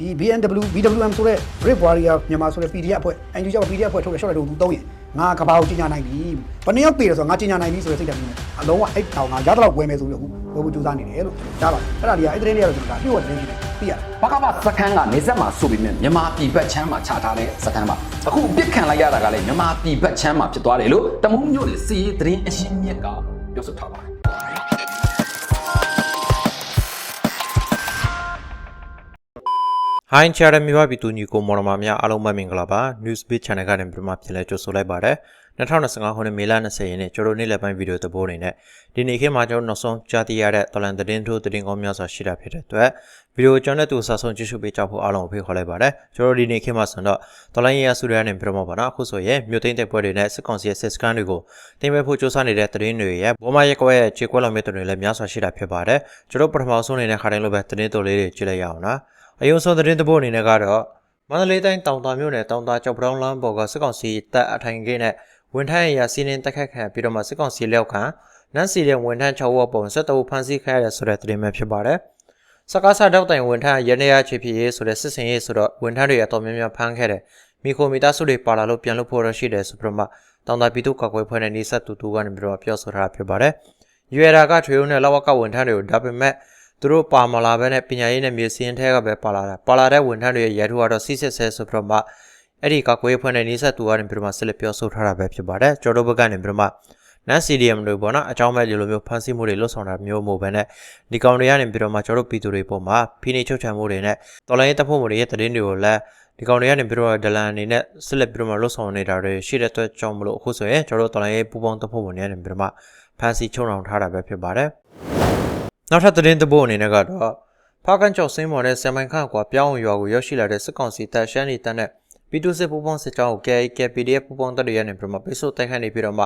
ဒီ BNW BWM ဆိုတဲ့ Brave Warrior မြန်မာဆိုတဲ့ PDF အဖွဲ့ NGO ကျောက် PDF အဖွဲ့ထုတ်တဲ့ short တူတူသုံးရင်ငါကဘာကိုကြီးညာနိုင်ပြီဘယ်နှစ်ယောက်ပေတယ်ဆိုတော့ငါကြီးညာနိုင်ပြီဆိုတဲ့စိတ်ဓာတ်မျိုးနဲ့အလုံးဝအဲ့တောင်ငါရတဲ့လောက်ဝယ်မယ်ဆိုပြီးတော့ဝယ်ဖို့ကြိုးစားနေတယ်လို့ကြားပါတယ်အဲ့ဒါတွေကအဲ့ဒီသတင်းတွေကကျွန်တော်ကပြုတ်တဲ့သတင်းတွေသိရတယ်ဘကမစခန်းကနေဆက်မှာဆိုပြီးမြင်မြန်မာပြည်ဘက်ချမ်းမှာခြာထားတဲ့စခန်းပါအခုပြစ်ခံလိုက်ရတာကလည်းမြန်မာပြည်ဘက်ချမ်းမှာဖြစ်သွားတယ်လို့တမုံမျိုးလေးစီးသတင်းအရှင်းမြစ်ကပြောဆိုထားပါတယ် ဟိုင်းချာရမီဝပြည်သူညီကိုမော်ရမများအားလုံးပဲမင်္ဂလာပါ Newsbeat Channel ကနေပြန်မှပြန်လဲကြိုဆိုလိုက်ပါရစေ2025ခုနှစ်မေလ20ရက်နေ့ကျွန်တော်နေ့လည်ပိုင်းဗီဒီယိုသဘောနေနဲ့ဒီနေ့ခေတ်မှာကျွန်တော်နောက်ဆုံးကြားသိရတဲ့တော်လန်သတင်းထိုးသတင်းကောင်းများစွာရှိတာဖြစ်တဲ့အတွက်ဗီဒီယိုကျွန်တော်နဲ့တူဆဆုံးကြည့်ရှုပေးကြဖို့အားလုံးကိုဖိတ်ခေါ်လိုက်ပါတယ်ကျွန်တော်ဒီနေ့ခေတ်မှာဆိုတော့တော်လန်ရရဆူရနဲ့ပြန်မှာပါနော်အခုဆိုရင်မြို့သိမ်းတဲ့ပွဲတွေနဲ့စစ်ကောင်စီရဲ့စစ်စခန်းတွေကိုတင်ပေးဖို့စ조사နေတဲ့သတင်းတွေရဲ့ဘောမရက်ကွက်ရဲ့ခြေကွက်လောင်မြတ်တွေလည်းများစွာရှိတာဖြစ်ပါတယ်ကျွန်တော်ပထမဆုံးအနေနဲ့ခါတိုင်းလိုပဲသတင်းတော်လေးတွေကြည့်လိုက်ရအောင်နော် အယုံဆုံးသတင်းတပုတ်အနေနဲ့ကတော့မန္တလေးတိုင်းတောင်တာမြို့နယ်တောင်တာကျောက်ပတောင်းလမ်းပေါ်ကစစ်ကောင်စီတပ်အထိုင်ကိနဲ့ဝန်ထမ်းအရာစီးနှင်းတက်ခတ်ခံပြီးတော့မှစစ်ကောင်စီလက်အောက်ခံနန်းစီတဲ့ဝန်ထမ်း6ဦးပုံဆက်တအုပ်ဖမ်းဆီးခံရတဲ့ဆိုတဲ့သတင်းပဲဖြစ်ပါတယ်။စကားဆတောက်တိုင်ဝန်ထမ်းရနေရချေဖြစ်ရေးဆိုတဲ့စစ်စင်ရေးဆိုတော့ဝန်ထမ်းတွေအတော်များများဖမ်းခဲ့တယ်။မိခိုမီတာစုတွေပါလာလို့ပြန်လို့ဖို့ရရှိတယ်ဆိုပြီးတော့မှတောင်တာပြည်သူ့ကောက်ွယ်ဖွဲ့နဲ့နေဆက်တူတူကနေပြီးတော့ပြောဆိုထားတာဖြစ်ပါတယ်။ရွေရာကထွေဦးနဲ့လဝကဝန်ထမ်းတွေကိုဒါပေမဲ့ သူတို့ပါမလာဘဲနဲ့ပညာရေးနဲ့မြေစင်းထဲကပဲပါလာတာပါလာတဲ့ဝန်ထမ်းတွေရဲ့ရဲထူကတော့စီးစစ်ဆဲဆိုပြီးတော့မှအဲ့ဒီကကွေးဖွဲ့နဲ့နေဆက်သူကနေပြီးတော့မှဆက်လက်ပြောဆိုထားတာပဲဖြစ်ပါတယ်ကျော်တို့ဘက်ကနေပြီးတော့မှနန် CDM တွေပေါ့နော်အကြောင်းမဲ့ဒီလိုမျိုးဖန်ဆီးမှုတွေလွတ်ဆောင်တာမျိုးမဟုတ်ဘဲနဲ့ဒီကောင်တွေကနေပြီးတော့မှကျော်တို့ပြည်သူတွေပေါ်မှာဖိနှိပ်ချုပ်ချယ်မှုတွေနဲ့တော်လိုင်းရေးတပ်ဖွဲ့မှုတွေရဲ့တရင်တွေကိုလည်းဒီကောင်တွေကနေပြီးတော့ဒလန်အနေနဲ့ဆက်လက်ပြီးတော့မှလွတ်ဆောင်နေတာတွေရှိတဲ့အတွက်ကြောင့်မလို့အခုဆိုရင်ကျော်တို့တော်လိုင်းရေးပူပေါင်းတပ်ဖွဲ့မှုတွေကနေပြီးတော့မှဖန်ဆီးချုပ်နှောင်ထားတာပဲဖြစ်ပါတယ် နောက်ထပ်သတင်းသဘောအနေနဲ့ကတော့ဖားကန်ကျော်စင်းမော်နဲ့ဆမ်မိုင်ခန့်ကွာပြောင်းရွာကိုရောက်ရှိလာတဲ့စစ်ကောင်စီတပ်ရှမ်းနေတပ်နဲ့ပြည်သူ့စစ်ပူးပေါင်းစစ်ကြောင်းကို KIK PDF ပူးပေါင်းတပ်တွေရနေပြီးတော့ပိတ်ဆို့တိုက်ခိုက်နေပြီးတော့မှ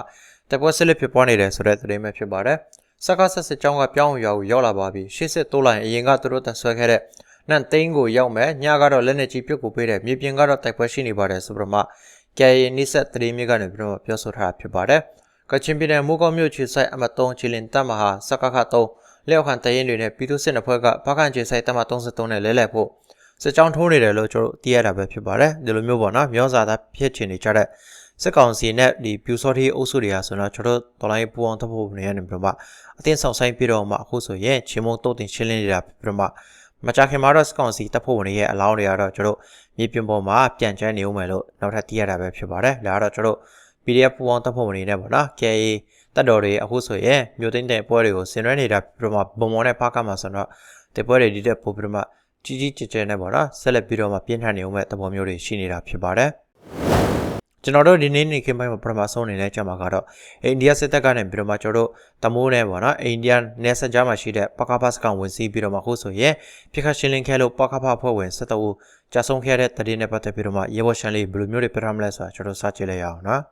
တပ်ပွဲစစ်လက်ဖြစ်ပွားနေတယ်ဆိုတဲ့သတင်းပဲဖြစ်ပါတယ်။စကားဆက်စစ်ကြောင်းကပြောင်းရွာကိုရောက်လာပါပြီ။ရှေ့စစ်တိုးလိုက်အရင်ကသူတို့တပ်ဆွဲခဲ့တဲ့နန့်သိန်းကိုရောက်မယ်။ညကတော့လက်နေကြီးပြုတ်ကိုပေးတယ်။မြေပြင်ကတော့တိုက်ပွဲရှိနေပါတယ်ဆိုပြီးတော့မှ KIA နိဆက်သတင်းမျိုးကနေပြီးတော့ပြောဆိုထားတာဖြစ်ပါတယ်။ကချင်ပြည်နယ်မူကောင်းမြို့ချီဆိုင်အမတ်3ချီလင်တပ်မဟာစကခ3 လျောက်ခံတရင်တွေနဲ့ပြည်သူစစ်နှစ်ဖွဲ့ကဖခန့်ချေဆိုင်တပ်မ33နဲ့လဲလှယ်ဖို့စစ်ကြောင်းထိုးနေတယ်လို့ကျွန်တော်တို့သိရတာပဲဖြစ်ပါတယ်ဒီလိုမျိုးပေါ့နော်မြောစာသားဖြစ်ချင်နေကြတဲ့စစ်ကောင်စီနဲ့ဒီပြူစောတိအုပ်စုတွေဟာဆိုတော့ကျွန်တော်တို့တော်လိုင်းပူအောင်တပ်ဖို့နေရနေပြီးတော့မှအတင်းဆောင်ဆိုင်ပြီးတော့မှအခုဆိုရင်ချင်းမုံတုတ်တင်ရှင်းလင်းနေတာပြီးတော့မှမကြခင်မှာတော့စစ်ကောင်စီတပ်ဖို့နေရဲ့အလောင်းတွေကတော့ကျွန်တော်တို့မြေပြင်ပေါ်မှာပြန်ကျန်းနေဦးမယ်လို့နောက်ထပ်သိရတာပဲဖြစ်ပါတယ်ဒါကတော့ကျွန်တော်တို့ PDF ပူအောင်တပ်ဖို့နေနေပေါ့နော် KA တက်တော်တွေအခုဆိုရင်မြို့သိမ်းတဲ့ပွဲတွေကိုဆင်နွှဲနေတာပြီးတော့မှဘုံမော်နဲ့ဖားကမှာဆိုတော့ဒီပွဲတွေဒီတဲ့ပို့ပြီးတော့မှကြီးကြီးကျယ်ကျယ်နဲ့ပေါ့နော်ဆက်လက်ပြီးတော့မှပြင်းထန်နေအောင်မဲ့သဘောမျိုးတွေရှိနေတာဖြစ်ပါတယ်ကျွန်တော်တို့ဒီနေ့နေ့ခင်းပိုင်းမှာပထမဆုံးအနေနဲ့ကြာမှာကတော့အိန္ဒိယစစ်တပ်ကနေပြီးတော့မှကျွန်တော်တို့တမိုးနဲ့ပေါ့နော်အိန္ဒိယနယ်စပ်ကြားမှာရှိတဲ့ပကပစကန်ဝင်စီးပြီးတော့မှခုဆိုရင်ပြခတ်ရှင်းလင်းခဲလို့ပကပဖွဲ့ဝင်စစ်တပ်ဦးကြာဆုံးခဲ့တဲ့တည်င်းနဲ့ပတ်သက်ပြီးတော့မှရေဘော်ရှန်လေးဘယ်လိုမျိုးတွေပြထားမလဲဆိုတာကျွန်တော်စကြည့်လိုက်ရအောင်နော်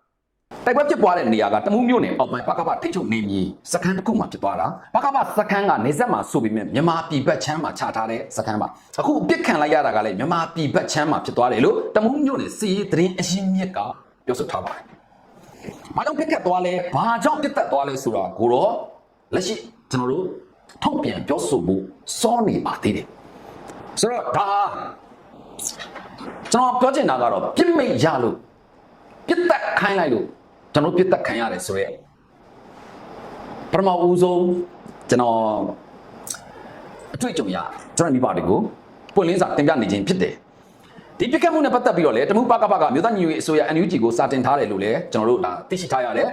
တိုက်ပွဲဖြစ်ပွားတဲ့နေရာကတမူးမြို့နယ်အောက်ပိုင်းဘကပထိတ်ချုပ်နေမြေစခန်းတစ်ခုမှဖြစ်သွားတာဘကပစခန်းကနေဆက်မှာဆိုပြီးမြင်မြန်မာပြည်ဘက်ချမ်းမှာခြာထားတဲ့စခန်းပါအခုပြစ်ခံလိုက်ရတာကလည်းမြန်မာပြည်ဘက်ချမ်းမှာဖြစ်သွားတယ်လို့တမူးမြို့နယ်စီးသတင်းအရှင်းမြစ်ကပြောဆိုထားပါတယ်။ဘာကြောင့်ပြစ်ခတ်သွားလဲဘာကြောင့်ပြစ်တက်သွားလဲဆိုတာကိုတော့လက်ရှိကျွန်တော်တို့ထုတ်ပြန်ပြောဆိုဖို့စောနေပါသေးတယ်။ဆိုတော့ဒါကျွန်တော်ပြောချင်တာကတော့ပြစ်မိတ်ရလို့ပြစ်တက်ခိုင်းလိုက်လို့ ကျွန်တော်ပြစ်တက်ခံရတယ်ဆိုရဲပထမဦးဆုံးကျွန်တော်အတွေ့အကြုံရကျွန်တော်မိဘတွေကိုပွင့်လင်းစာတင်ပြနေခြင်းဖြစ်တယ်ဒီပြစ်ခတ်မှုနဲ့ပတ်သက်ပြီးတော့လေတမှုပကပကမြို့သားညီညွတ်ရေးအစိုးရ NUG ကိုစာတင်ထားတယ်လို့လည်းကျွန်တော်တို့ဒါသိရှိထားရတယ်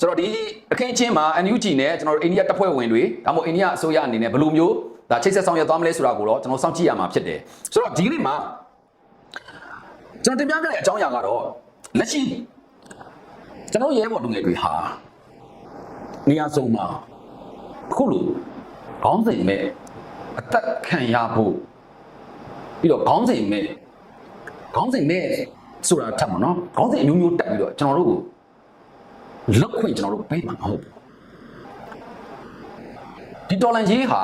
ဆိုတော့ဒီအခင်းချင်းမှာ NUG နဲ့ကျွန်တော်တို့အိန္ဒိယတပ်ဖွဲ့ဝင်တွေဒါမှမဟုတ်အိန္ဒိယအစိုးရအနေနဲ့ဘယ်လိုမျိုးဒါချိတ်ဆက်ဆောင်ရွက်သွားမလဲဆိုတာကိုတော့ကျွန်တော်စောင့်ကြည့်ရမှာဖြစ်တယ်ဆိုတော့ဒီနေ့မှာကျွန်တော်တင်ပြခဲ့တဲ့အကြောင်းအရာကတော့လက်ရှိ ကျွန်တော်ရဲဘော်လူငယ်တွေဟာနေရာစုံမှာခုလိုခေါင်းစဉ်နဲ့အသက်ခံရဖို့ပြီးတော့ခေါင်းစဉ်နဲ့ခေါင်းစဉ်နဲ့ဆိုတာထပ်မှာနော်ခေါင်းစဉ်အမျိုးမျိုးတက်ပြီးတော့ကျွန်တော်တို့ကိုလက်ခွင့်ကျွန်တော်တို့ပေးမှာမဟုတ်ဘူးဒီတော်လန်ကြီးဟာ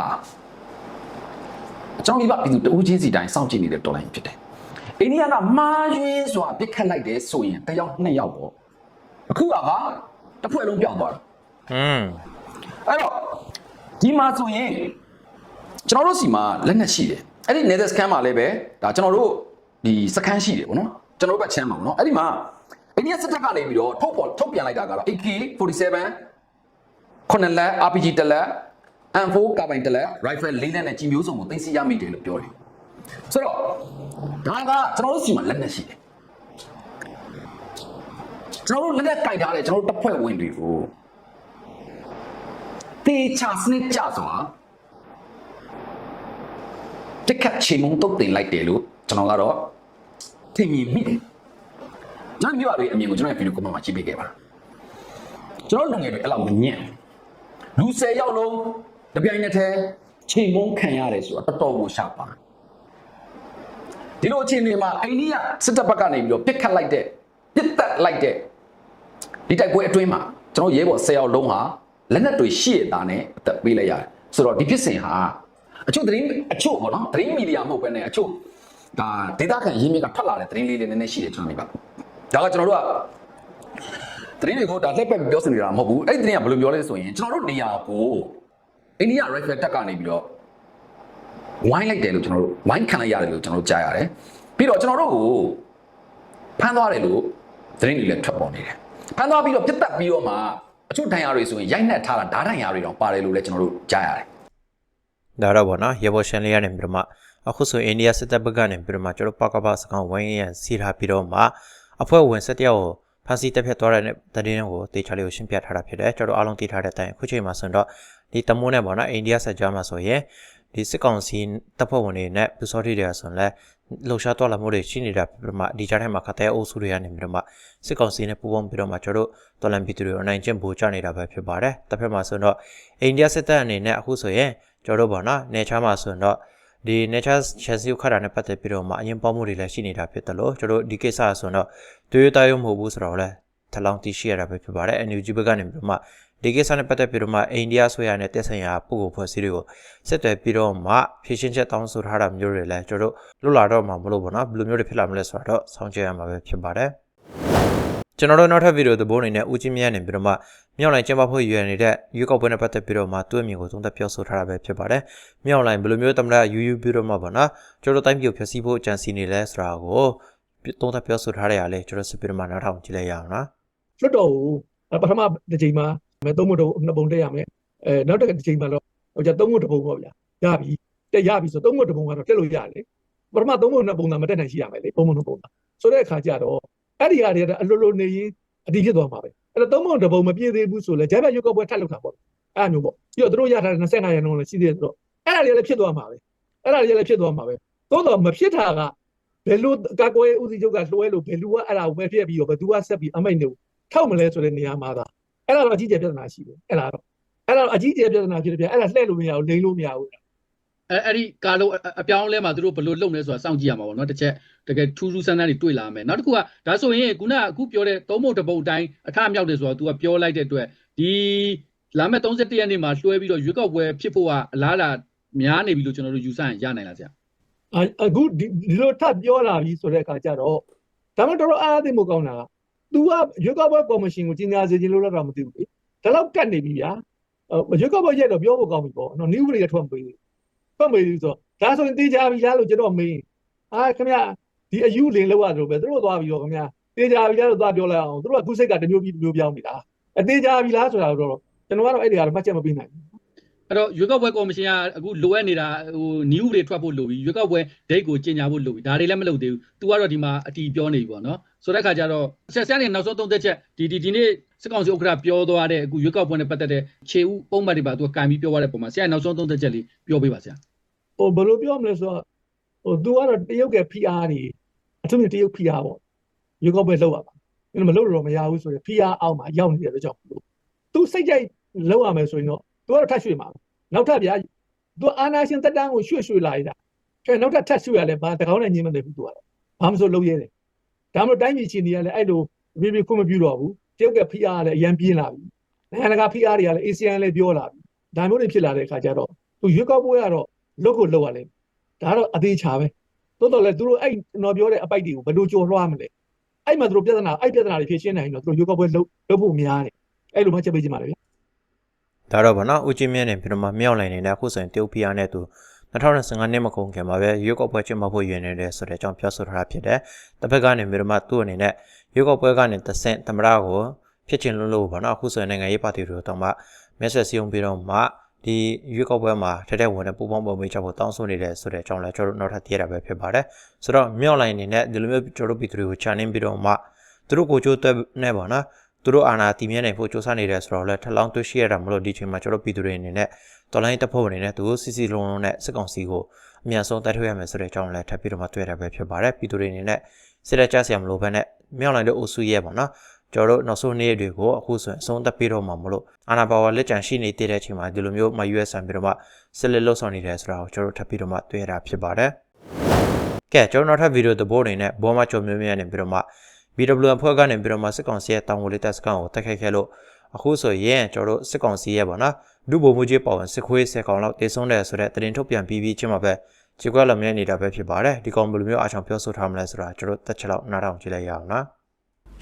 ကျွန်တော်မိဘပြည်သူတဦးချင်းစီတိုင်းစောင့်ကြည့်နေတဲ့တော်လန်ကြီးဖြစ်တယ်အိန္ဒိယကမာယွင်းစွာပြစ်ခတ်လိုက်တယ်ဆိုရင်တစ်ယောက်နှစ်ယောက်ပေါ့ အခုကဟာတစ်ဖွဲ့လုံးပြောင်းသွားတာอืมအဲ့တော့ဒီမှာဆိုရင်ကျွန်တော်တို့စီမှာလက်နက်ရှိတယ်အဲ့ဒီနယ်စကန်မှာလည်းပဲဒါကျွန်တော်တို့ဒီစကန်ရှိတယ်ဗောနော်ကျွန်တော်တို့ဘက်ချမ်းမှာဗောနော်အဲ့ဒီမှာအိန္ဒိယစစ်တပ်ကနေပြီးတော့ထုတ်ပေါ်ထုတ်ပြန်လိုက်တာကတော့ AK47 ခုနှစ်လက် RPG တစ်လက် M4 ကာဘိုင်တစ်လက် rifle လေးလက်နဲ့ကြီးမျိုးစုံကိုသိသိရမိတယ်လို့ပြောတယ်ဆိုတော့ဒါကကျွန်တော်တို့စီမှာလက်နက်ရှိတယ် ကျွန်တော်တို့လက်နက်ကင်ထားတယ်ကျွန်တော်တို့တပ်ဖွဲ့ဝင်တွေကိုတေချာစနစ်ကြစွာတစ်ခတ်ချေမုံတုတ်တင်လိုက်တယ်လို့ကျွန်တော်ကတော့ထင်မြင်မိတယ်ကျွန်တော်ပြောရတဲ့အမြင်ကိုကျွန်တော်ရဲ့ဗီဒီယိုကွန်မန့်မှာကြည့်ပေးခဲ့ပါကျွန်တော်လူငယ်တွေအဲ့လောက်မညံ့လူ10ယောက်လုံးတပြိုင်နက်တည်းချိန်မုံခံရတယ်ဆိုတော့တော်တော်ကိုရှာပါဒီလိုအခြေအနေမှာအိန္ဒိယစစ်တပ်ဘက်ကနေပြီးတော့ပြစ်ခတ်လိုက်တဲ့ပြစ်တက်လိုက်တဲ့ ဒီတိုက်ပွဲအတွင်းမှာကျွန်တော်ရဲဘော်10ယောက်လုံးဟာလက်နက်တွေရှိရတာနဲ့အသက်ပေးလိုက်ရတယ်ဆိုတော့ဒီဖြစ်စဉ်ဟာအချို့သတင်းအချို့ပေါ့နော်သတင်းမီဒီယာမဟုတ်ဘဲနဲ့အချို့ဒါဒေတာခံရင်းမြစ်ကထွက်လာတဲ့သတင်းလေးတွေနည်းနည်းရှိတယ်ကျွန်တော်ဒီကဒါကကျွန်တော်တို့ကသတင်းတွေကိုဒါလက်ပတ်ပြောစနေတာမဟုတ်ဘူးအဲ့ဒီသတင်းကဘယ်လိုပြောလဲဆိုရင်ကျွန်တော်တို့နေရာကိုအိန္ဒိယ rifle တက်ကနေပြီးတော့ဝိုင်းလိုက်တယ်လို့ကျွန်တော်တို့ဝိုင်းခံလိုက်ရတယ်လို့ကျွန်တော်တို့ကြားရတယ်ပြီးတော့ကျွန်တော်တို့ကိုဖမ်းသွားတယ်လို့သတင်းတွေလည်းထွက်ပေါ်နေတယ် ဖမ်းသွားပြီးတော့ပြတ်တက်ပြီးတော့မှအချို့ဒဏ်ရာတွေဆိုရင်ရိုက်နှက်ထားတာဓာတ်ဒဏ်ရာတွေတော့ပါတယ်လို့လည်းကျွန်တော်တို့ကြားရတယ်ဒါတော့ဗောနော်ရေဘော်ရှန်လေးရနေပြီးတော့မှအခုဆိုအိန္ဒိယစစ်တပ်ဘက်ကနေပြီးတော့မှကျွန်တော်ပကပစကောင်ဝိုင်းရန်စီထားပြီးတော့မှအဖွဲ့ဝင်၁၁ယောက်ကိုဖမ်းဆီးတပ်ဖြတ်သွားတဲ့တဲ့တင်းကိုတေချာလေးကိုရှင်းပြထားတာဖြစ်တယ်ကျွန်တော်အားလုံးသိထားတဲ့အတိုင်းအခုချိန်မှာဆိုတော့ဒီတမိုးနဲ့ဗောနော်အိန္ဒိယဆက်ကြားမှာဆိုရင်ဒီစစ်ကောင်စီတပ်ဖွဲ့ဝင်တွေနဲ့ပူစောတိတွေကဆိုရင်လည်း လှုပ်ရှားသွားလာမှုတွေရှိနေတာပြီးတော့မှဒီကြားထဲမှာခတဲ့အိုးစုတွေကနေပြီးတော့မှစစ်ကောင်စီနဲ့ပူးပေါင်းပြီးတော့မှကျွန်တော်တို့တော်လန်ပီတူတွေအနိုင်ကျင့်ပို့ချနေတာပဲဖြစ်ပါတယ်တစ်ဖက်မှာဆိုတော့အိန္ဒိယစစ်တပ်အနေနဲ့အခုဆိုရင်ကျွန်တော်တို့ဗောနော်နေချားမှာဆိုတော့ဒီ nature chassis ခါတာနဲ့ပတ်သက်ပြီးတော့မှအရင်ပေါမှုတွေလည်းရှိနေတာဖြစ်တယ်လို့ကျွန်တော်တို့ဒီကိစ္စဆိုတော့ Toyota ရုံမဟုတ်ဘူးဆိုတော့လည်းထလောင်းတီးရှိရတာပဲဖြစ်ပါတယ် NUG ဘက်ကနေပြီးတော့မှ ဒီကိစ္စနဲ့ပတ်သက်ပြီးတော့မှအိန္ဒိယဆွေရနဲ့တက်ဆိုင်ရာပုဂ္ဂိုလ်ဖွဲ့စည်းတွေကိုဆက်သွယ်ပြီးတော့မှဖြည့်ရှင်းချက်တောင်းဆိုထားတာမျိုးတွေလည်းကျွန်တော်တို့လွတ်လာတော့မှာမလို့ပေါ့နော်ဘယ်လိုမျိုးတွေဖြစ်လာမလဲဆိုတော့စောင့်ကြည့်ရမှာပဲဖြစ်ပါတယ်ကျွန်တော်တို့နောက်ထပ်ဗီဒီယိုသဘောအနေနဲ့ဦးကြီးမြတ်နေပြီးတော့မှမြောက်လိုင်းကျင်းပဖို့ရည်ရွယ်နေတဲ့ရွေးကောက်ပွဲနဲ့ပတ်သက်ပြီးတော့မှသူ့အမြင်ကိုသုံးသပ်ပြောဆိုထားတာပဲဖြစ်ပါတယ်။မြောက်လိုင်းဘယ်လိုမျိုးတမရယူယူပြီးတော့မှပေါ့နော်ကျွန်တော်တို့တိုင်းပြည်ကိုဖျက်ဆီးဖို့ကြံစီနေလဲဆိုတာကိုသုံးသပ်ပြောဆိုထားရလေကျွန်တော်စစ်ပြီးတော့မှနောက်ထောင်ကြည့်လိုက်ရအောင်နော်လွတ်တော်ကိုပထမတစ်ချိန်မှာ မဲသုံးဖို့တော့နှစ်ပုံတက်ရမယ်အဲနောက်တစ်ချိန်မှာတော့ဟိုကျသုံးဖို့တစ်ပုံပေါ့ဗျာရပြီတက်ရပြီဆိုသုံးဖို့တစ်ပုံကတော့တက်လို့ရတယ်ပထမသုံးဖို့နှစ်ပုံသာမတက်နိုင်ရှိရမယ်လေပုံဖို့နှစ်ပုံသာဆိုတဲ့အခါကျတော့အဲ့ဒီဟာတွေကအလိုလိုနေရင်အတီးဖြစ်သွားမှာပဲအဲ့တော့သုံးဖို့တစ်ပုံမပြည့်သေးဘူးဆိုလဲဂျက်ဘက်ရုပ်ကပွဲထပ်လောက်တာပေါ့အဲ့မျိုးပေါ့ပြီးတော့သူတို့ရထားတဲ့25ရာနှုန်းလည်းရှိသေးတယ်ဆိုတော့အဲ့ဒါတွေလည်းဖြစ်သွားမှာပဲအဲ့ဒါတွေလည်းဖြစ်သွားမှာပဲသို့တော့မဖြစ်တာကဘယ်လိုကာကွယ်ဦးစီးချုပ်ကလွှဲလို့ဘယ်လူကအဲ့ဒါကိုပဲဖြစ်ပြီးတော့ဘယ်သူကဆက်ပြီးအမိတ်နေကိုထောက်မလဲဆိုတဲ့နေရာမှာသာ အဲ့ဒါတော့အကြီးကျယ်ပြဿနာရှိတယ်အဲ့ဒါတော့အဲ့ဒါတော့အကြီးကျယ်ပြဿနာဖြစ်တယ်ဗျအဲ့ဒါလှည့်လို့မရဘူးလိမ့်လို့မရဘူးအဲအဲ့ဒီကာလုံးအပြောင်းအလဲမှာသူတို့ဘယ်လိုလုပ်လဲဆိုတာစောင့်ကြည့်ရမှာပေါ့နော်တစ်ချက်တကယ်ထူးထူးဆန်းဆန်းတွေတွေ့လာမယ်နောက်တစ်ခုကဒါဆိုရင်ခုနကအခုပြောတဲ့သုံးဖို့တစ်ပုတ်အတိုင်းအထမြောက်တယ်ဆိုတော့ तू ကပြောလိုက်တဲ့အတွက်ဒီလာမယ့်31ရက်နေ့မှာလွှဲပြီးတော့ရွေးကောက်ပွဲဖြစ်ဖို့ကအလားအလာများနေပြီလို့ကျွန်တော်တို့ယူဆရင်ရနိုင်လားဆရာအအခုဒီဒီလိုထပ်ပြောလာပြီဆိုတဲ့အခါကျတော့ဒါမှတော်တော်အားအသိမကောင်းတာက तू ကရွေးကောက်ပွဲကော်မရှင်ကိုကြီးညာစေခြင်းလို့တော့မသိဘူးလေဒါတော့ကတ်နေပြီဗျာဟိုရွေးကောက်ပွဲရက်တော့ပြောဖို့ကောင်းပြီပေါ့နော်နည်းဥပဒေကထွက်မပေးဘူးထွက်မပေးဘူးဆိုတော့ဒါဆိုရင်တေးကြပြီလားလို့ကျွန်တော်မေးအာခင်ဗျဒီအယူလင်လောက်ရတယ်ပဲသူတို့သွားပြီးတော့ခင်ဗျတေးကြပြီလားလို့သွားပြောလိုက်အောင်သူတို့ကခုစိတ်ကတမျိုးပြီးတမျိုးပြောင်းနေတာအတေးကြပြီလားဆိုတာတော့ကျွန်တော်ကတော့အဲ့ဒီကတော့မှတ်ချက်မပေးနိုင်ဘူး အဲ့တော့ရွေးကောက်ပွဲကော်မရှင်ကအခုလိုအပ်နေတာဟိုနည်းဥတွေထွက်ဖို့လိုပြီရွေးကောက်ပွဲဒိတ်ကိုကျင်ညာဖို့လိုပြီဒါတွေလည်းမလုပ်သေးဘူး तू ကတော့ဒီမှာအတီပြောနေပြီပေါ့နော်ဆိုတဲ့အခါကျတော့ဆက်ဆက်နေနောက်ဆုံးသုံးသက်ချက်ဒီဒီဒီနေ့စစ်ကောင်စီဥက္ကဋ္ဌပြောသွားတဲ့အခုရွေးကောက်ပွဲနဲ့ပတ်သက်တဲ့ခြေဥပုံမှန်တွေပါ तू ကကင်ပြီးပြောသွားတဲ့ပုံမှာဆရာနောက်ဆုံးသုံးသက်ချက်လေးပြောပေးပါဆရာ ဟိုဘယ်လိုပြောမလဲဆိုတော့ဟို तू ကတော့တရုတ်က PR တွေအထူးသဖြင့်တရုတ် PR ပေါ့ရေကောက်ပဲလောက်ရပါအဲ့မလောက်တော့မရဘူးဆိုရင် PR အောက်မှာရောက်နေတဲ့အတွက်ကြောင့်မလို့ तू စိတ်ကြိုက်လောက်ရမယ်ဆိုရင်တော့ သူကတော့ထပ်ရွှေ့မှာနောက်ထပ်ဗျာသူအာနာရှင်တက်တန်းကိုရွှေ့ရွှေ့လာရတာကျွဲနောက်ထပ်ထပ်ရွှေ့ရလဲဘာတကောင်းနဲ့ညင်းမသိဘူးသူကတော့ဘာမှမစိုးလုပ်ရဲတယ်ဒါမှမဟုတ်တိုင်းပြည်ချင်းတွေကလည်းအဲ့လိုဘေဘေခွင့်မပြုတော့ဘူးတရုတ်ကဖိအားလည်းအရန်ပြင်းလာပြီနိုင်ငံတကာဖိအားတွေကလည်းအာဆီယံလည်းပြောလာပြီဒါမျိုးတွေဖြစ်လာတဲ့အခါကျတော့သူရွေးကောက်ပွဲကတော့လုတ်ကိုလုတ်ရလဲဒါတော့အသေးချာပဲတိုးတော့လဲသူတို့အဲ့နော်ပြောတဲ့အပိုက်တွေကိုဘယ်လိုကြော်လွှားမလဲအဲ့မှာသူတို့ပြဿနာအဲ့ပြဿနာတွေဖြေရှင်းနိုင်ရင်တော့သူတို့ရွေးကောက်ပွဲလုတ်လုတ်ဖို့များတယ်အဲ့လိုမှချက်ပေးခြင်းပါလေဗျာ ဒါတော့ဗောနော်ဦးချင်းမြတ်နေပြီးတော့မှမြောက်လိုင်းနေတဲ့အခုဆိုရင်တရုတ်ဖီယာနဲ့သူ2025နှစ်မကုန်ခင်မှာပဲရွေးကောက်ပွဲကျင်းပဖို့ရည်နေတယ်ဆိုတဲ့အကြောင်းပြောဆိုထားတာဖြစ်တယ်။တစ်ဖက်ကနေပြီးတော့မှသူ့အနေနဲ့ရွေးကောက်ပွဲကနေတဆင့်သမ္မတကိုဖြစ်ချင်လို့လို့ပေါ့နော်အခုဆိုရင်နိုင်ငံရေးပါတီတွေတော့မှမဲဆွယ်စည်းရုံးပြီးတော့မှဒီရွေးကောက်ပွဲမှာထက်တဲ့ဝင်တဲ့ပူပေါင်းပုံပေးချက်ကိုတောင်းဆိုနေတယ်ဆိုတဲ့အကြောင်းလည်းကျွန်တော်တို့နောက်ထပ်သိရတာပဲဖြစ်ပါတယ်။ဆိုတော့မြောက်လိုင်းအနေနဲ့ဒီလိုမျိုးကျွန်တော်တို့ပြည်သူတွေကိုချန်နေပြီးတော့မှသူတို့ကိုကြိုးတွဲနေပါနော်။ သူတို့အာဏာတည်မြဲနိုင်ဖို့စ조사နေတယ်ဆိုတော့လည်းထပ်လောင်းတွေ့ရှိရတာမလို့ဒီချိန်မှာကျွန်တော်ပြည်သူတွေအနေနဲ့တော်လိုင်းတပ်ဖွဲ့ဝင်တွေနဲ့သူတို့စီစီလုံးလုံးနဲ့စစ်ကောင်စီကိုအမြန်ဆုံးတိုက်ထုတ်ရမယ်ဆိုတဲ့အကြောင်းလည်းထပ်ပြီးတော့မှတွေ့ရတာပဲဖြစ်ပါတယ်ပြည်သူတွေအနေနဲ့စစ်တပ်ကြဆရာမလို့ဘဲနဲ့မြောက်လိုင်းတို့အုပ်စုရဲ့ပေါ့နော်ကျွန်တော်တို့နောက်ဆုံးနေ့တွေကိုအခုဆိုရင်အဆုံးသတ်ပြီးတော့မှမလို့အာနာပါဝါလက်ကျန်ရှိနေတဲ့အချိန်မှာဒီလိုမျိုးမ USN ပြီးတော့မှစစ်လက်လှုပ်ဆောင်နေတယ်ဆိုတာကိုကျွန်တော်တို့ထပ်ပြီးတော့မှတွေ့ရတာဖြစ်ပါတယ်ကဲကျွန်တော်နောက်ထပ်ဗီဒီယိုသဘောတွေနဲ့ဘောမချုံမျိုးမျိုးနဲ့ပြီးတော့မှ BW အဖွဲ့ကနေပြီးတော့မှစစ်ကောင်စီရဲ့တောင်ဝလေးတပ်စကန်ကိုတက်ခိုက်ခဲ့လို့အခုဆိုရင်ကျွန်တော်တို့စစ်ကောင်စီရဲ့ပေါ့နော်ဒုဗိုလ်မှူးကြီးပေါ့ဝင်စစ်ခွေးစစ်ကောင်လောက်တေဆုံးတယ်ဆိုတဲ့သတင်းထုတ်ပြန်ပြီးပြီးချင်းမှာပဲကြေကွက်လမြဲနေတာပဲဖြစ်ပါတယ်ဒီကောင်ဘယ်လိုမျိုးအားချောင်ပြောဆိုထားမလဲဆိုတာကျွန်တော်တက်ချက်လောက်နားထောင်ကြည့်လိုက်ရအောင်နော်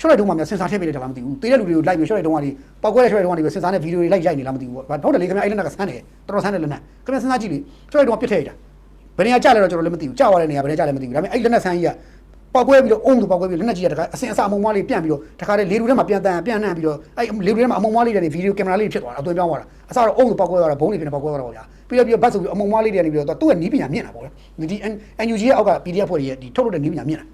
ရှော့လိုက်တုံးမှာများစင်စာထည့်ပေးလိုက်တာလားမသိဘူးတေးတဲ့လူတွေကိုလိုက်ပြီးရှော့လိုက်တုံးကနေပောက်ကွဲတဲ့ရှော့လိုက်တုံးကနေပြီးစင်စာနဲ့ဗီဒီယိုတွေလိုက်ရိုက်နေလားမသိဘူးပေါ့ဟုတ်တယ်လေခင်ဗျအဲ့လက်နက်ကဆန်းတယ်တော်တော်ဆန်းတယ်လက်နက်ခင်ဗျစင်စာကြည့်လေရှော့လိုက်တုံးကပြစ်ထည့်ရတာဘယ်နေရာကြလဲတော့ကျွန်တော်လည်းမသိဘူးကြသွားတဲ့နေရာဘယ်နေရာကြလဲမသိဘူးဒါပေမဲ့အဲ့လက်နက်ဆန်းကြီးက ပောက်ကွဲပြီးတော့အုံးသူပောက်ကွဲပြီးလက်နက်ကြီးကတခါအစင်အစအမုံမွားလေးပြန့်ပြီးတော့တခါတည်းလေလူထဲမှာပြန်တန်ပြန်နှံ့ပြီးတော့အဲ့လေလူထဲမှာအမုံမွားလေးတွေနဲ့ဗီဒီယိုကင်မရာလေးဖြစ်သွားတာအသွင်ပြောင်းသွားတာအစတော့အုံးသူပောက်ကွဲသွားတာဘုံတွေဖြစ်နေပောက်ကွဲသွားတာပေါ့ဗျာပြီးတော့ပြီးတော့ဘတ်ဆိုပြီးအမုံမွားလေးတွေနေပြီးတော့သူ့ရဲ့နီးပညာမြင့်တာပေါ့ဗျာဒီ NUG ရဲ့အောက်က PDF ဖွဲ့တွေရဲ့ဒီထုတ်လုပ်တဲ့နီးပညာမြင့်တာ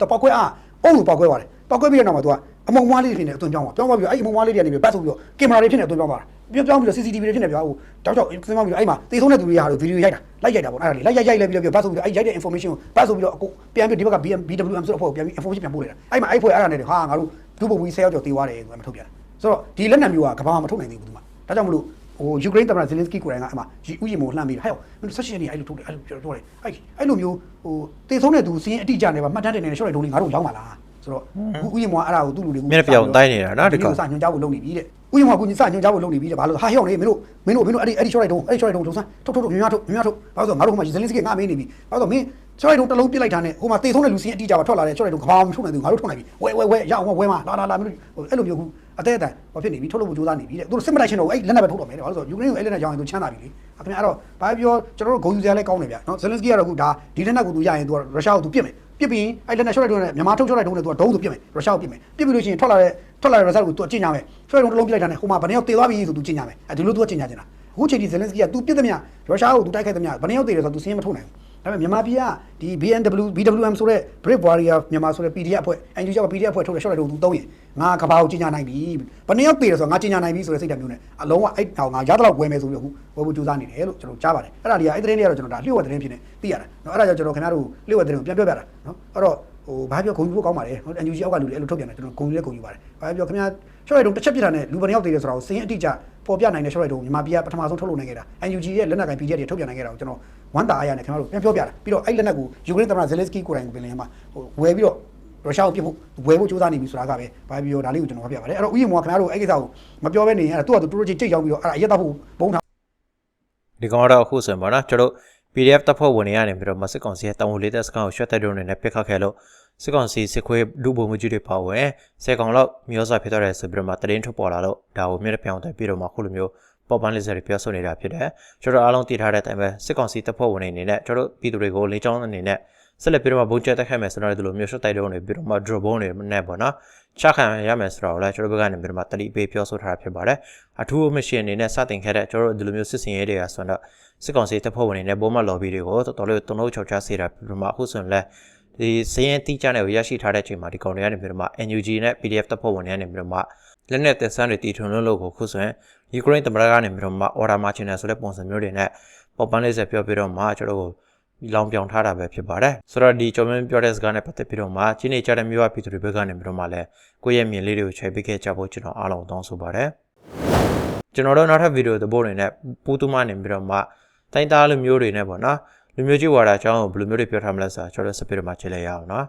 တော့ပောက်ကွဲအားအုံးသူပောက်ကွဲသွားတယ်ပောက်ကွဲပြီးတဲ့နောက်မှာသူကအမုံမွားလေးတွေဖြစ်နေအသွင်ပြောင်းသွားပြောင်းသွားပြီးတော့အဲ့အမုံမွားလေးတွေကနေပြီးဘတ်ဆိုပြီးတော့ကင်မရာတွေဖြစ်နေအသွင်ပြောင်းသွားတာ ပြောင်းပြောင်းပြီးတော့ CCTV တွေဖြစ်နေဗျာဟိုတောက်တောက်သင်မောင်းပြီးတော့အဲ့မှာတေဆုံးတဲ့သူတွေဟာလို့ဗီဒီယိုရိုက်တာလိုက်ရိုက်တာပေါ့အဲ့ဒါလေးလိုက်ရိုက်ရိုက်လိုက်ပြီးတော့ဘတ်ဆိုပြီးတော့အဲ့ရိုက်တဲ့ information ကိုဘတ်ဆိုပြီးတော့အခုပြန်ပြီးဒီဘက်က BM BWM ဆိုတော့အဖွဲ့ကိုပြန်ပြီး information ပြန်ပို့လိုက်တာအဲ့မှာအဲ့ဖွဲ့အဲ့ဒါနဲ့ဟာငါတို့ဒုဗိုလ်ကြီး10ယောက်ကျော်တေးသွားတယ်ဆိုမှမထုတ်ပြန်ဆိုတော့ဒီလက်နက်မျိုးကကဘာမှမထုတ်နိုင်သေးဘူးသူမှဒါကြောင့်မလို့ဟိုယူကရိန်းသမ္မတဇယ်လင်းစကီကိုယ်တိုင်ကအဲ့မှာဥယျာဉ်မို့လှမ်းပြီးဟဲ့မင်းဆက်ရှင်နေအဲ့လိုထုတ်တယ်အဲ့လိုပြောတော့တယ်အဲ့အဲ့လိုမျိုးဟိုတေဆုံးတဲ့သူစီးရင်အတိအကျနဲ့ပါမှတ်တမ်းတင်နေတဲ့ရှော့လိုက်တုံးလေးငါတို့ရောက်ပါလားဆိုတော့ဥယျာဉ်မို့အဲ့ဒါကိုသူ့လူတွေကမျက်နှာပြောင်တိုင်းနေတာနော်ဒီကောင်စညွှန်ကြားဖို့လုပ်နေပြီတဲ့ ဥယျာဉ်မို့ကညစညွှန်ကြားဖို့လုပ်နေပြီတဲ့ဘာလို့ဟာဟဲ့အောင်လေမင်းတို့မင်းတို့မင်းတို့အဲ့ဒီအဲ့ဒီရှော့လိုက်တုံးအဲ့ဒီရှော့လိုက်တုံးထုံစမ်းထုတ်ထုတ်ထုတ်မြများထုတ်မြများထုတ်ဘာလို့ဆိုငါတို့ဟိုမှာဇယ်လင်းစကီငါမင်းနေပြီဘာလို့ဆိုမင်းရှော့လိုက်တုံးတစ်လုံးပြစ်လိုက်တာနဲ့ဟိုမှာတေဆုံးတဲ့လူစီးရင်အတိအကျပါထွက်လာတဲ့ရှော့လိုက်တုံးကဘာမှမထုတ်နိုင်ဘူးငါတို့ထုတ်နိုင်ပြီဝဲဝဲဝဲရအောင်ဝဲမှာလာလာလာမင်းတို့အဲ့လိုမျိုးခုအသေးအတန်ဘာဖြစ်နေပြီထုတ်လို့ဖို့ကြိုးစားနေပြီတဲ့သူတို့စစ်မလိုက်ချင်တော့အဲ့လက်နက်ပဲထုတ်တော့မယ်တဲ့ဘာလို့ဆိုယူကရိန်းကိုအဲ့လက်နက်ကြောင်းရင်သူချမ်းသာပြီလေအခင်ဗျားတော့ဘာပြောကျွန်တော်တို့ဂုံယူစရာလဲကောင်းတယ်ဗျာနော်ဇယ်လင်းစကီကတော့ခုဒါဒီလက်နက်ကိုသူရရင်သူကရုရှားကိုသူပြစ်မယ် ပြစ်ပြီးအဲ့လက်နက်ရှော့လိုက်တုံးနဲ့မြန်မာထုတ်ရှော့လိုက်တုံးနဲ့သူကဒုံးသူပြစ်မယ်ရုရှားကိုပြစ်မယ်ပြစ်ပြီးလို့ရှိရင်ထွက်လာတဲ့ထွက်လာတဲ့ result ကိုသူကကျင့်ကြမယ်ရှော့လိုက်တုံးတစ်လုံးပြလိုက်တာနဲ့ဟိုမှာဗနေရောက်တေသွားပြီဆိုသူကျင့်ကြမယ်အဲဒီလိုသူကကျင့်ကြနေတာအခုချိန်ဒီဇယ်လင်းစကီကသူပြစ်သမျှရုရှားကိုသူတိုက်ခိုက်သမျှဗနေရောက်တေတယ်ဆိုတော့သူစင်းမထုတ်နိုင်ဘူး ဒါပေမဲ့မြန်မာပြည်ကဒီ BNW BWM ဆိုတဲ့ Brave Warrior မြန်မာဆိုတဲ့ PDF အဖွဲ့ NGO က PDF အဖွဲ့ထုတ်တဲ့ရှော့လိုက်တုံးသူသုံးရင်ငါကဘာကိုကျင့်ကြနိုင်ပြီဗနေရောက်တေတယ်ဆိုတော့ငါကျင့်ကြနိုင်ပြီဆိုတဲ့စိတ်ဓာတ်မျိုးနဲ့အလုံးဝအဲ့တောင်ငါရတဲ့လောက်ဝယ်မယ်ဆိုပြီးအခုဝယ်ဖို့ကြိုးစားနေတယ်လို့ကျွန်တော်ကြားပါတယ်အဲ့ဒါတွေကအဲ့ဒီသတင်းတွေကတော့ကျွန်တော်ဒါလျှို့ဝှက်သတင်းဖြစ်နေသိရတာနော်အဲ့ဒါကြောင့်ကျွန်တော်ခင်ဗျားတို့လျှို့ဝှက်သတင်းကိုပြန်ပြောပြတာနော်အဲ့တော့ဟိုဘာပြောဂုဏ်ယူဖို့ကောင်းပါတယ်နော် NGO အောက်ကလူတွေအဲ့လိုထုတ်ပြန်တယ်ကျွန်တော်ဂုဏ်ယူလဲဂုဏ်ယူပါတယ်ဘာပြောခင်ဗျားရှော့လိုက်တုံးတစ်ချက်ပြစ်တာနဲ့လူဗနေရောက်တေတယ်ဆိုတော့စင်းအတိအကျ ပေါ်ပြနိုင်တဲ့ရှော့လိုက်တုံးမြန်မာပြည်ကပထမဆုံးထုတ်လုပ်နိုင်ခဲ့တာ NUG ရဲ့လက်နက်ကိုင် PDF တွေထုတ်ပြန်နိုင်ခဲ့တာကိုကျွန်တော်ဝမ်းသာအားရနဲ့ခင်ဗျားတို့ပြန်ပြောပြတာပြီးတော့အဲ့လက်နက်ကိုယူကရိန်းသမ္မတဇယ်လင်းစကီကိုယ်တိုင်ကိုပြင်လင်းမှာဟိုဝယ်ပြီးတော့ရုရှားကိုပြစ်ဖို့ဝယ်ဖို့ကြိုးစားနေပြီဆိုတာကပဲဘာပြောဒါလေးကိုကျွန်တော်ပြပါတယ်အဲ့တော့ဥယျာဉ်မောခင်ဗျားတို့အဲ့ကိစ္စကိုမပြောဘဲနေရင်အဲ့ဒါသူ့ဟာသူတူတူချင်းကြိတ်ရောက်ပြီးတော့အဲ့ဒါအရက်တော့ဖို့ဘုံထားဒီကောင်ကတော့အခုဆိုရင်ပေါ့နော်ကျွန်တော်တို့ PDF တပ်ဖွဲ့ဝင်တွေကနေပြီးတော့မစစ်ကောင်စီရဲ့တောင်ဝလေးတပ်စကန်ကိုရှော့တက်တုံးနေနဲ့ပြစ်ခတ်ခဲ့လို့ စစ်ကောင်စီစစ်ခွေးဒုဗိုလ်မှူးကြီးတွေပါဝင်ဆယ်ကောင်လောက်မျိုးစားဖြစ်သွားတယ်ဆိုပြီးတော့မှတရင်ထုတ်ပေါ်လာလို့ဒါကိုမြင့်တဲ့ပြောင်းတဲ့ပြီးတော့မှခုလိုမျိုးပေါ်ပန်းလေးစတွေပြောဆိုနေတာဖြစ်တယ်ကျွန်တော်အားလုံးသိထားတဲ့အတိုင်းပဲစစ်ကောင်စီတပ်ဖွဲ့ဝင်တွေအနေနဲ့ကျွန်တော်တို့ပြည်သူတွေကိုလေးချောင်းအနေနဲ့ဆက်လက်ပြီးတော့မှဘုံကျက်တက်ခိုက်မယ်ဆိုတော့ဒီလိုမျိုးရှော့တိုက်တုံးနေပြီးတော့မှ drop ဘုံတွေနဲ့ပေါ့နော်ချခံရမယ်ဆိုတော့လည်းကျွန်တော်ဘက်ကနေပြီးတော့မှတတိပေးပြောဆိုထားတာဖြစ်ပါတယ်အထူးမရှင်အနေနဲ့စတင်ခဲ့တဲ့ကျွန်တော်တို့ဒီလိုမျိုးစစ်စင်ရေးတွေကဆိုတော့စစ်ကောင်စီတပ်ဖွဲ့ဝင်တွေနဲ့ဘုံမ lobby တွေကိုတော်တော်လေးတုံ့လို့ချောက်ချစေတာပြီးတော့မှအခုဆိုရင်လည်း ဒီစရင်တိကျတဲ့ကိုရရှိထားတဲ့အချိန်မှာဒီကောင်တွေကနေပြီးတော့မှ NUG နဲ့ PDF တပ်ဖွဲ့ဝင်တွေကနေပြီးတော့မှလက်နက်သက်ဆန်းတွေတီထွင်လို့လို့ကိုခုဆိုရင်ယူကရိန်းသမ္မတကနေပြီးတော့မှ order marching နဲ့ဆိုတဲ့ပုံစံမျိုးတွေနဲ့ပေါ်ပန်းလေးဆက်ပြောပြီးတော့မှကျွန်တော်တို့လောင်ပြောင်ထားတာပဲဖြစ်ပါတယ်ဆိုတော့ဒီကျော်မင်းပြောတဲ့စကားနဲ့ပတ်သက်ပြီးတော့မှချင်းနေကြတဲ့မြို့ဝပြည်သူတွေဘက်ကနေပြီးတော့မှလည်းကိုယ့်ရဲ့မြင်လေးတွေကိုချဲပေးခဲ့ကြဖို့ကျွန်တော်အားလုံးတောင်းဆိုပါတယ်ကျွန်တော်တို့နောက်ထပ်ဗီဒီယိုသဘောတွေနဲ့ပူတူမနေပြီးတော့မှတိုင်းသားလူမျိုးတွေနဲ့ပေါ့နော် လူမျိုးကြီးဝါဒအကြောင်းကိုဘယ်လိုမျိုးတွေပြောထားမလဲဆိုတာကျွန်တော်တို့စပစ်တော့မှကြည့်လိုက်ရအောင်နော်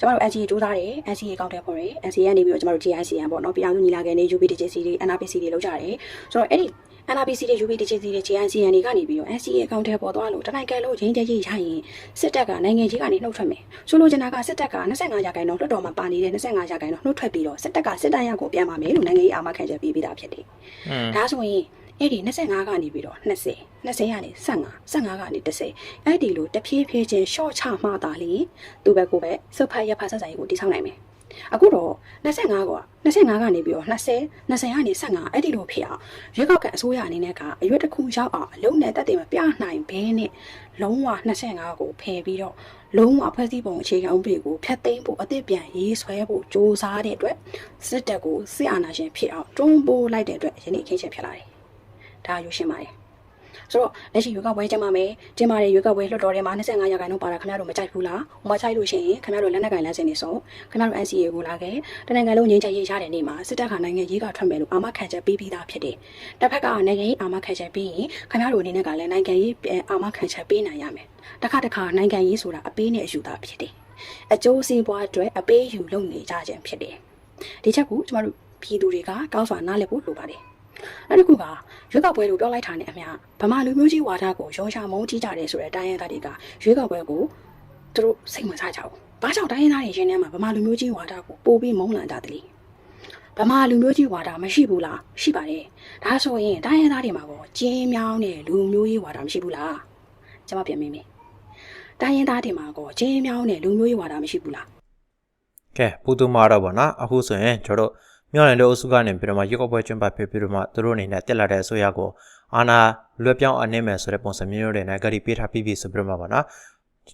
ကျမတို့ NCA စူးစမ်းတယ် NCA ကောက်တယ်ပေါ့လေ NCA ကနေပြီးတော့ကျမတို့ GICN ပေါ့နော်ပြည်အောင်စုညီလာခံနေ UPDJC တွေ NRPC တွေလောက်ကြတယ်ဆိုတော့အဲ့ဒီ NRPC တွေ UPDJC တွေ GICN တွေကနေပြီးတော့ NCA အကောင့်ထဲပေါ်သွားလို့တနိုင်ငံလုံးချင်းကြကြီးရရင်စစ်တပ်ကနိုင်ငံကြီးကနေနှုတ်ထွက်မယ်ဆိုလိုချင်တာကစစ်တပ်က25ရာခိုင်နှုန်းလွှတ်တော်မှာပါနေတဲ့25ရာခိုင်နှုန်းနှုတ်ထွက်ပြီးတော့စစ်တပ်ကစစ်တမ်းရကိုပြန်ပါမယ်လို့နိုင်ငံရေးအာမခံချက်ပေးပေးတာဖြစ်တယ်อืมဒါဆိုရင် အဲ့ဒီ25ကနေပြီးတော့20 20ကနေ15 15ကနေ30အဲ့ဒီလိုတဖြည်းဖြည်းချင်း short ချမှသာလေသူပဲကိုပဲစုပ်ဖတ်ရဖတ်ဆက်ဆိုင်ကိုတည်ဆောက်နိုင်မယ်အခုတော့25က25ကနေပြီးတော့20 20ကနေ15အဲ့ဒီလိုဖြစ်အောင်ရွေးကောက်ကန်အစိုးရအနေနဲ့ကအရွက်တစ်ခုရောက်အောင်အလုံးနဲ့တက်တယ်မပြနိုင်ဘဲနဲ့လုံးဝ25ကိုဖယ်ပြီးတော့လုံးဝဖွဲ့စည်းပုံအခြေခံဥပဒေကိုဖျက်သိမ်းဖို့အသစ်ပြန်ရေးဆွဲဖို့စ조사တဲ့အတွက်စစ်တပ်ကိုစစ်အာဏာရှင်ဖြစ်အောင်တွန်းပိုးလိုက်တဲ့အတွက်ယနေ့ခင်းချက်ဖြစ်လာတယ်။ ဒါယူရှင်းပါတယ်။ဆိုတော့လက်ရှိရွေးကောက်ပွဲကျင်းပမယ်။ကျင်းပတဲ့ရွေးကောက်ပွဲလွှတ်တော်ထဲမှာ25ရာခိုင်နှုန်းပါတာခင်ဗျားတို့မကြိုက်ဘူးလား။မကြိုက်လို့ရှိရင်ခင်ဗျားတို့လက်နက်ကင်လမ်းစဉ်တွေဆိုခင်ဗျားတို့ NCA ကိုလာခဲ့တနိုင်ငံလုံးငြိမ်းချမ်းရေးရတဲ့နေ့မှာစစ်တပ်ကနိုင်ငံရေးကထွက်မယ်လို့အာမခံချက်ပေးပြီးသားဖြစ်တယ်။တစ်ဖက်ကနိုင်ငံရေးအာမခံချက်ပေးရင်ခင်ဗျားတို့အနေနဲ့ကလည်းနိုင်ငံရေးအာမခံချက်ပေးနိုင်ရမယ်။တစ်ခါတစ်ခါနိုင်ငံရေးဆိုတာအပေးနဲ့အယူသားဖြစ်တယ်။အကျိုးစီးပွားအတွက်အပေးယူလုပ်နေကြခြင်းဖြစ်တယ်။ဒီချက်ကိုကျမတို့ပြည်သူတွေကကောင်းစွာနားလည်ဖို့လိုပါတယ်။ နောက်တစ်ခုကရွေးကောက်ပွဲလို့ပြောလိုက်တာနဲ့အမျှဗမာလူမျိုးကြီးဝါဒကိုရောရှာမုန်းကြီးကြတယ်ဆိုတဲ့တိုင်းရင်းသားတွေကရွေးကောက်ပွဲကိုသူတို့စိတ်ဝင်စားကြဘူး။ဘာကြောင့်တိုင်းရင်းသားတွေရင်းထဲမှာဗမာလူမျိုးကြီးဝါဒကိုပို့ပြီးမုန်းလန်ကြတယ်လဲ။ဗမာလူမျိုးကြီးဝါဒမရှိဘူးလား။ရှိပါတယ်။ဒါဆိုရင်တိုင်းရင်းသားတွေမှာကောကျင်းမြောင်းတဲ့လူမျိုးကြီးဝါဒမရှိဘူးလား။ကျွန်မပြန်မေးမယ်။တိုင်းရင်းသားတွေမှာကောကျင်းမြောင်းတဲ့လူမျိုးကြီးဝါဒမရှိဘူးလား။ကဲပူတူမာတော့ဗောနော်အခုဆိုရင်ကျွန်တော်တို့ မြောက်နိုင်တဲ့အုပ်စုကနေပြီးတော့မှရုပ်ောက်ပွဲကျင်းပဖြစ်ပြီးတော့မှသူတို့အနေနဲ့တက်လာတဲ့အစိုးရကိုအာဏာလွှဲပြောင်းအနှိမ့်မယ်ဆိုတဲ့ပုံစံမျိုးတွေနဲ့ဂရီပေးထားပြီးပြီဆိုပြီးတော့မှဗောနော်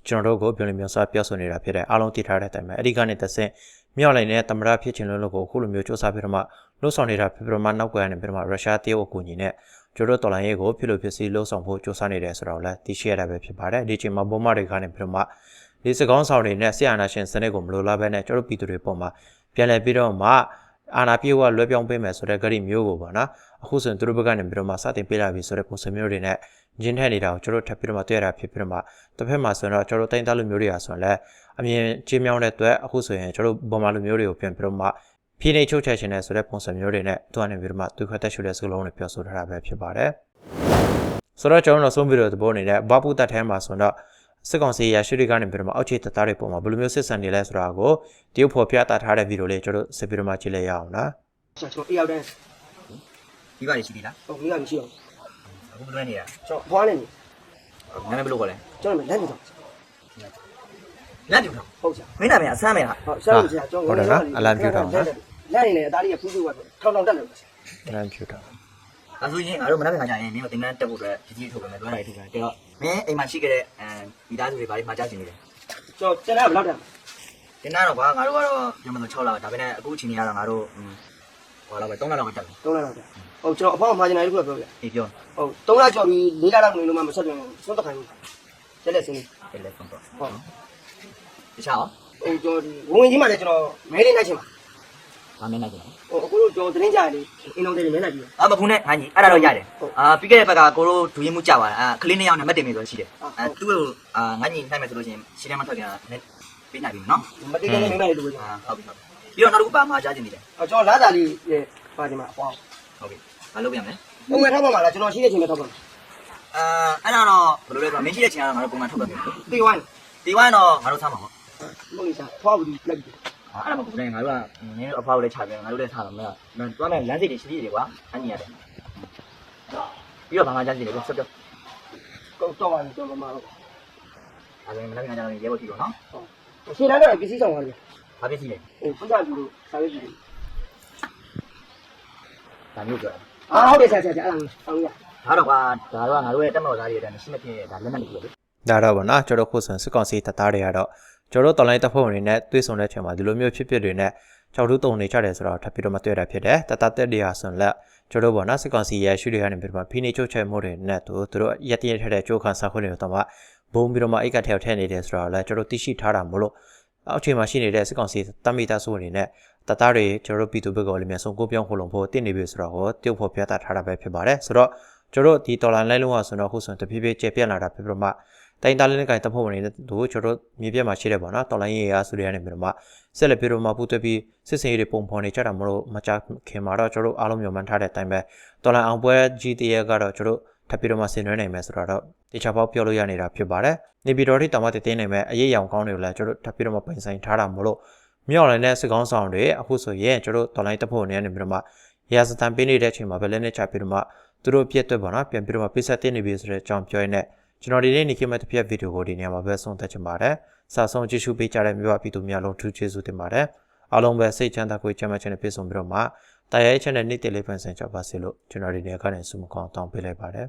ကျွန်တော်တို့ကိုပြောလို့မျိုးစားပြောဆိုနေတာဖြစ်တဲ့အားလုံးတည်ထားတဲ့အတိုင်းပဲအဲ့ဒီကနေတစ်ဆင့်မြောက်နိုင်တဲ့သမရဖြစ်ခြင်းလို့လို့ကိုအခုလိုမျိုးစ조사ပြီးတော့မှလှုပ်ဆောင်နေတာဖြစ်ပြီးတော့မှနောက်ကွယ်ကနေပြီးတော့မှရုရှားတရုတ်အကူအညီနဲ့ကျွန်တော်တို့တော်လိုင်းရေးကိုဖြစ်လို့ဖြစ်စီလှုပ်ဆောင်ဖို့စ조사နေတယ်ဆိုတော့လည်းသိရှိရတာပဲဖြစ်ပါတယ်ဒီချိန်မှာဘုံမတွေကနေပြီးတော့မှဒီစကောင်းဆောင်တွေနဲ့ဆီယနာရှင်စနစ်ကိုမလိုလားဘဲနဲ့ကျွန်တော်တို့ပြည်သူတွေပုံမှာပြန်လည်ပြီးတော့မှ အာနာပြေဝလွဲပြောင်းပေးမယ်ဆိုတဲ့ဂရိမျိုးကိုပေါ့နော်အခုဆိုရင်သူတို့ဘက်ကနေပြီးတော့မှစတင်ပေးလာပြီဆိုတဲ့ပုံစံမျိုးတွေနဲ့ဂျင်းထက်နေတာကိုကျွန်တော်တို့ထပ်ပြီးတော့မှတွေ့ရတာဖြစ်ပြီးတော့မှတစ်ဖက်မှာဆိုရင်တော့ကျွန်တော်တို့တိုင်းသားလူမျိုးတွေဟာဆိုရင်လည်းအမြင်ချင်းမြောင်းတဲ့အတွက်အခုဆိုရင်ကျွန်တော်တို့ဗမာလူမျိုးတွေကိုပြန်ပြီးတော့မှဖိနေချုပ်ချက်ရှင်တဲ့ဆိုတဲ့ပုံစံမျိုးတွေနဲ့သူကနေပြီးတော့မှသူခတ်တက်ရှုတဲ့စကလုံးတွေပြောဆိုထားတာပဲဖြစ်ပါတယ်ဆိုတော့ကျွန်တော်တို့ဆုံးပြီးတော့သဘောအနေနဲ့ဘာပူတတ်ထဲမှာဆိုတော့ စစ်ကောင်စီရရှိတွေကနေပြီးတော့မှအောက်ခြေတပ်သားတွေပုံမှာဘယ်လိုမျိုးစစ်ဆန်နေလဲဆိုတာကိုတရုတ်ဖော်ပြတာထားတဲ့ဗီဒီယိုလေးကျွန်တော်တို့စစ်ပြီးတော့မှကြည့်လိုက်ရအောင်နော်ကျွန်တော်အေးရောက်တဲ့ဒီပါလေးရှိသေးလားဟိုမိကမရှိတော့အခုမလွဲနေတာကျွန်တော်ဘွားနေနေနာမည်ဘယ်လိုခေါ်လဲကျွန်တော်လက်နေတော့လက်ပြူတော့ဟုတ်ချာမင်းနာမည်အဆမ်းမယ်လားဟုတ်ရှာလို့ကြာကျွန်တော်လက်နေနေအသားလေးကဖူးဖူးကထောင်းထောင်းတက်လို့လမ်းပြူတာအဲဆိုရင်ငါတို့မနက်ဖြန်ခါကျရင်မင်းတို့တင်တန်းတက်ဖို့အတွက်ကြီးကြီးထုတ်ပေးမယ်တွဲလိုက်ထုတ်ပေးမယ်တဲ့တော့မင်းအိမ်မှာရှိခဲ့တဲ့အဲမိသားစုတွေဘာတွေမှာကြားချင်နေလဲကျွန်တော်ကျန်တာဘယ်လောက်တက်တင်တန်းတော့ကွာငါတို့ကတော့ပြောမလို့6လဒါပေမဲ့အခုအချိန်ကြီးကတော့ငါတို့ဟိုလောက်ပဲ3လလောက်ပဲတက်မယ်3လလောက်ကြာဟုတ်ကျွန်တော်အဖေမှာကျန်တယ်တခုပြောပြအေးပြောဟုတ်3လကျော်ပြီး4လလောက်နေလို့မှမဆက်ပြန်ဘူးဆုံးတော့ခိုင်းဘူးလက်လက်စင်းတယ်လေဖုန်းတော့ဟုတ်တခြားရောဟိုကျွန်တော်ဝင်ကြီးမှလည်းကျွန်တော်မဲလေးနိုင်ချင်ပါ ဘာမင်းနိုင်ကြလဲဟိုအခုတို့ကျွန်တော်တင်းကြတယ်အင်းအောင်တယ်မဲနိုင်ပြီအာမဖုန်းနဲ့ဟန်ကြီးအဲ့ဒါတော့ရတယ်အာပြီးခဲ့တဲ့ဘက်ကကိုတို့ဒူရင်မှုကြပါလားအာကလေးနှစ်ယောက်နဲ့မတ်တင်နေဆိုရှိတယ်အဲသူ့ကိုအာငါညီနိုင်မယ်ဆိုလို့ရှိရင်ရှင်းရမထွက်ပြန်ပေးနိုင်ပြီနော်မတိတ်တဲ့မိမလေးတို့ပဲအာဟုတ်ပြီဟုတ်ပြီပြီးတော့နောက်တစ်ခုပါမှာကြားချင်နေတယ်ကျွန်တော်လာတာလေးရဲ့ပါဒီမှာအပေါင်းဟုတ်ပြီမလုပ်ပြမယ်ပုံမှန်ထောက်ပါမှာလားကျွန်တော်ရှိတဲ့ချိန်မှာထောက်ပါမှာအာအဲ့ဒါတော့ဘယ်လိုလဲဆိုတော့မင်းရှိတဲ့ချိန်ကတော့ငါတို့ပုံမှန်ထုတ်ပြမယ်တေးဝိုင်းဒီဝိုင်းတော့ငါတို့ထားမှာပေါ့မဟုတ်စားဖွားဘူးလက်ပြီ အဲ့ဒါမဟုတ်ဘူးလေငါတို့ကနင်းတို့အဖောက်လေးချပြငါတို့လည်းထားတော့မလားတွားမယ်လမ်းစိတ်တွေရှိသေးတယ်ကွာအညီရတယ်ပြီးတော့ဘာမှကြားချင်တယ်ဆက်ပြောတော့တော့ပါကျွန်တော်မတော့အဲ့ဒါမနေ့ကကျွန်တော်ရဲဘော်ထီတော့နော်ရှင်းတန်းတော့ပစ္စည်းဆောင်ပါလေဘာဖြစ်စီလဲဟိုဖုန်းကြည့်လို့စာရေးကြည့်လို့ဒါမျိုးပြောအာဟုတ်တယ်ဆရာဆရာအဲ့ဒါမျိုးဆောင်ရဒါတော့ကွာဒါတော့ငါတို့ရဲ့တက်မော်သားတွေတဲ့မရှိမဖြစ်ဒါလက်မှတ်တွေလို့ဒါတော့ဗောနော်ကျွန်တော်ခုဆိုရင်စစ်ကောင်စီတပ်သားတွေကတော့ ကျွန်တော်တော်လိုင်းတပ်ဖွဲ့ဝင်တွေနဲ့တွေ့ဆုံတဲ့ချိန်မှာဒီလိုမျိုးဖြစ်ဖြစ်တွေနဲ့ကြောက်တူးတုံနေကြတယ်ဆိုတော့ထပ်ပြီးတော့မတွေ့တာဖြစ်တယ်တတတက်တွေဟာဆိုရင်လက်ကျွန်တော်ဗောနော်စစ်ကောင်စီရဲ့ရှုတွေကနေပြီးတော့ဖိနေချုပ်ချယ်မှုတွေနဲ့သူတို့ရက်တရက်ထက်တဲ့ကြိုးခံစားခွင့်တွေတော့မှဘုံပြီးတော့မှအိတ်ကထဲထည့်နေတယ်ဆိုတော့လည်းကျွန်တော်သိရှိထားတာမလို့အောက်ခြေမှာရှိနေတဲ့စစ်ကောင်စီတပ်မိသားစုဝင်တွေနဲ့တသားတွေကျွန်တော်ပြည်သူဘက်ကလည်းမြန်ဆုံးကိုပြောင်းခိုလုံဖို့တင့်နေပြီဆိုတော့ဟောတရုတ်ဖို့ပြသထားတာပဲဖြစ်ပါတယ်ဆိုတော့ကျွန်တော်ဒီဒေါ်လာလိုက်လုံးဝဆိုတော့ခုဆိုရင်တဖြည်းဖြည်းကျေပြန့်လာတာဖြစ်ပြီးတော့မှ တိုင်းသားလင်းကိုင်တပ်ဖွဲ့ဝင်တွေတို့ကျွန်တော်မြေပြတ်မှာရှိတယ်ပေါ့နော်တော်လိုင်းရေးရာဆိုရနေပြီးတော့မှဆက်လက်ပြီးတော့မှပူသွက်ပြီးစစ်စင်ရေးတွေပုံဖော်နေကြတာမလို့မကြခင်မှာတော့ကျွန်တော်အားလုံးမျှော်မှန်းထားတဲ့အတိုင်းပဲတော်လိုင်းအောင်ပွဲ GTA ကတော့ကျွန်တော်ထပ်ပြီးတော့မှဆင်နွှဲနိုင်မယ်ဆိုတော့တေချာပေါက်ပြောလို့ရနေတာဖြစ်ပါတယ်နေပြည်တော်ထိတောင်မှတည်တင်းနိုင်မယ်အရေးရောင်ကောင်းတွေကိုလည်းကျွန်တော်ထပ်ပြီးတော့မှပိုင်ဆိုင်ထားတာမလို့မြောက်လိုင်းတဲ့စစ်ကောင်းဆောင်တွေအခုဆိုရင်ကျွန်တော်တော်လိုင်းတပ်ဖွဲ့ဝင်တွေကနေပြီးတော့မှရာစတန်ပေးနေတဲ့အချိန်မှာပဲလက်နဲ့ချပြီးတော့မှသူတို့ပြည့်အတွက်ပေါ့နော်ပြန်ပြီးတော့ပိဆက်တင်နေပြီဆိုတဲ့အကြောင်းပြောရင်းနဲ့ ကျွန်တော်ဒီနေ့နေခင်မဲ့တစ်ပြက်ဗီဒီယိုကိုဒီနေရာမှာပဲဆုံးသက်ချင်ပါတယ်စာဆုံးကြည့်ရှုပေးကြတဲ့မြို့ပြည်သူများလုံးထူးကျေးဇူးတင်ပါတယ်အားလုံးပဲစိတ်ချမ်းသာကိုယ်ချမ်းသာခြင်းနဲ့ပြည့်စုံပြီးတော့မှတရားရေးချက်နဲ့နေ့တည်လေးပန်ဆင်ကြပါစေလို့ကျွန်တော်ဒီနေရာကနေဆုမကောင်းတောင်းပေးလိုက်ပါတယ်